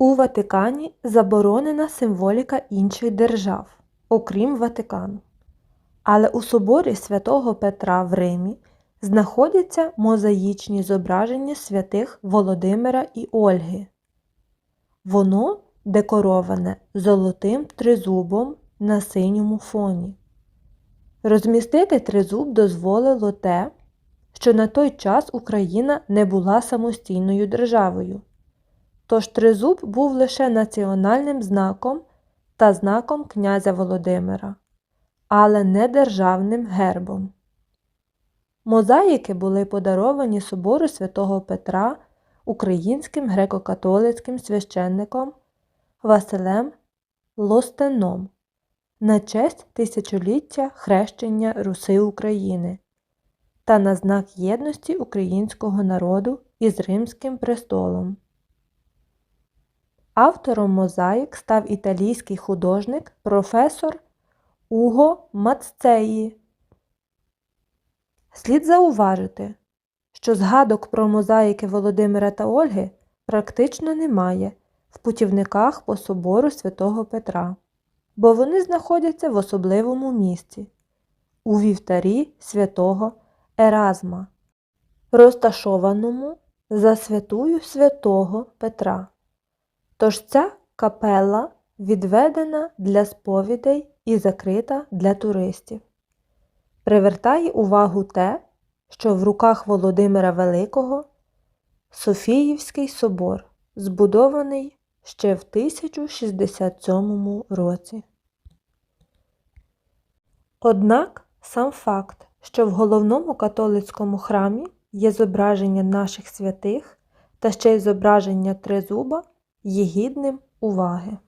У Ватикані заборонена символіка інших держав, окрім Ватикану. Але у соборі святого Петра в Римі знаходяться мозаїчні зображення святих Володимира і Ольги. Воно декороване золотим тризубом на синьому фоні. Розмістити тризуб дозволило те, що на той час Україна не була самостійною державою. Тож тризуб був лише національним знаком та знаком князя Володимира, але не державним гербом. Мозаїки були подаровані собору святого Петра українським греко-католицьким священником Василем Лостеном на честь тисячоліття хрещення Руси України та на знак єдності українського народу із Римським престолом. Автором мозаїк став італійський художник професор Уго Маццеї. Слід зауважити, що згадок про мозаїки Володимира та Ольги практично немає в путівниках по собору святого Петра, бо вони знаходяться в особливому місці у вівтарі святого Еразма, розташованому за святую святого Петра. Тож ця капела відведена для сповідей і закрита для туристів. Привертає увагу те, що в руках Володимира Великого Софіївський собор, збудований ще в 1067 році. Однак сам факт, що в головному католицькому храмі є зображення наших святих та ще й зображення тризуба, є гідним уваги.